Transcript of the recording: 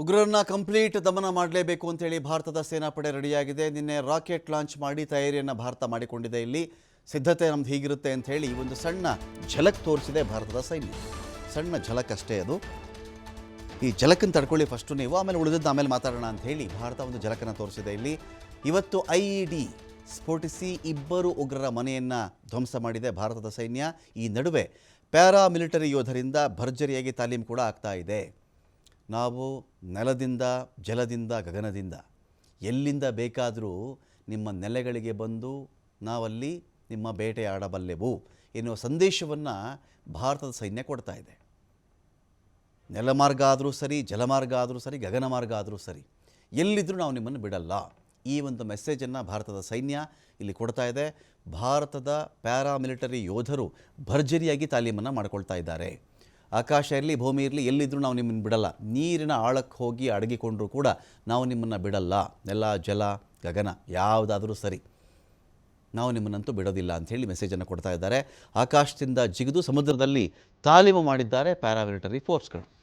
ಉಗ್ರರನ್ನ complete ದಮನ ಮಾಡಲೇಬೇಕು ಅಂತೇಳಿ ಭಾರತದ ಸೇನಾಪಡೆ ರೆಡಿಯಾಗಿದೆ. ನಿನ್ನೆ ರಾಕೆಟ್ ಲಾಂಚ್ ಮಾಡಿ ತಯಾರಿಯನ್ನು ಭಾರತ ಮಾಡಿಕೊಂಡಿದೆ. ಇಲ್ಲಿ ಸಿದ್ಧತೆ ನಮ್ದು ಹೀಗಿರುತ್ತೆ ಅಂತ ಹೇಳಿ ಒಂದು ಸಣ್ಣ ಝಲಕ್ ತೋರಿಸಿದೆ ಭಾರತದ ಸೈನ್ಯ. ಸಣ್ಣ ಝಲಕ್ ಅಷ್ಟೇ ಅದು. ಈ ಝಲಕನ್ನು ತಡ್ಕೊಳ್ಳಿ ಫಸ್ಟು ನೀವು, ಆಮೇಲೆ ಉಳಿದದ್ದು ಆಮೇಲೆ ಮಾತಾಡೋಣ ಅಂತ ಹೇಳಿ ಭಾರತ ಒಂದು ಝಲಕನ್ನು ತೋರಿಸಿದೆ. ಇಲ್ಲಿ ಇವತ್ತು ಐ ಇ ಡಿ ಸ್ಫೋಟಿಸಿ ಇಬ್ಬರು ಉಗ್ರರ ಮನೆಯನ್ನು ಧ್ವಂಸ ಮಾಡಿದೆ ಭಾರತದ ಸೈನ್ಯ. ಈ ನಡುವೆ ಪ್ಯಾರಾ ಮಿಲಿಟರಿ ಯೋಧರಿಂದ ಭರ್ಜರಿಯಾಗಿ ತಾಲೀಮ್ ಕೂಡ ಆಗ್ತಾ ಇದೆ. ನಾವು ನೆಲದಿಂದ, ಜಲದಿಂದ, ಗಗನದಿಂದ ಎಲ್ಲಿಂದ ಬೇಕಾದರೂ ನಿಮ್ಮ ನೆಲೆಗಳಿಗೆ ಬಂದು ನಾವಲ್ಲಿ ನಿಮ್ಮ ಬೇಟೆಯಾಡಬಲ್ಲೆವು ಎನ್ನುವ ಸಂದೇಶವನ್ನು ಭಾರತದ ಸೈನ್ಯ ಕೊಡ್ತಾ ಇದೆ. ನೆಲಮಾರ್ಗ ಆದರೂ ಸರಿ ಜಲಮಾರ್ಗ ಆದರೂ ಸರಿ ಗಗನ ಮಾರ್ಗ ಆದರೂ ಸರಿ ಎಲ್ಲಿದ್ದರೂ ನಾವು ನಿಮ್ಮನ್ನು ಬಿಡಲ್ಲ. ಈ ಒಂದು ಮೆಸೇಜನ್ನು ಭಾರತದ ಸೈನ್ಯ ಇಲ್ಲಿ ಕೊಡ್ತಾ ಇದೆ. ಭಾರತದ ಪ್ಯಾರಾಮಿಲಿಟರಿ ಯೋಧರು ಭರ್ಜರಿಯಾಗಿ ತಾಲೀಮನ್ನು ಮಾಡಿಕೊಳ್ತಾ ಇದ್ದಾರೆ. ಆಕಾಶ ಇರಲಿ, ಭೂಮಿ ಇರಲಿ ಎಲ್ಲಿದ್ದರೂ ನಾವು ನಿಮ್ಮನ್ನು ಬಿಡಲ್ಲ. ನೀರಿನ ಆಳಕ್ಕೆ ಹೋಗಿ ಅಡಗಿಕೊಂಡರೂ ಕೂಡ ನಾವು ನಿಮ್ಮನ್ನು ಬಿಡಲ್ಲ. ನೆಲ, ಜಲ, ಗಗನ ಯಾವುದಾದರೂ ಸರಿ. ನಾವು ನಿಮ್ಮನ್ನಂತೂ ಬಿಡೋದಿಲ್ಲ ಅಂಥೇಳಿ ಮೆಸೇಜನ್ನು ಕೊಡ್ತಾ ಇದ್ದಾರೆ. ಆಕಾಶದಿಂದ ಜಿಗಿದು ಸಮುದ್ರದಲ್ಲಿ ತಾಲೀಮು ಮಾಡಿದ್ದಾರೆ ಪ್ಯಾರಾಮಿಲಿಟರಿ ಫೋರ್ಸ್ಗಳು.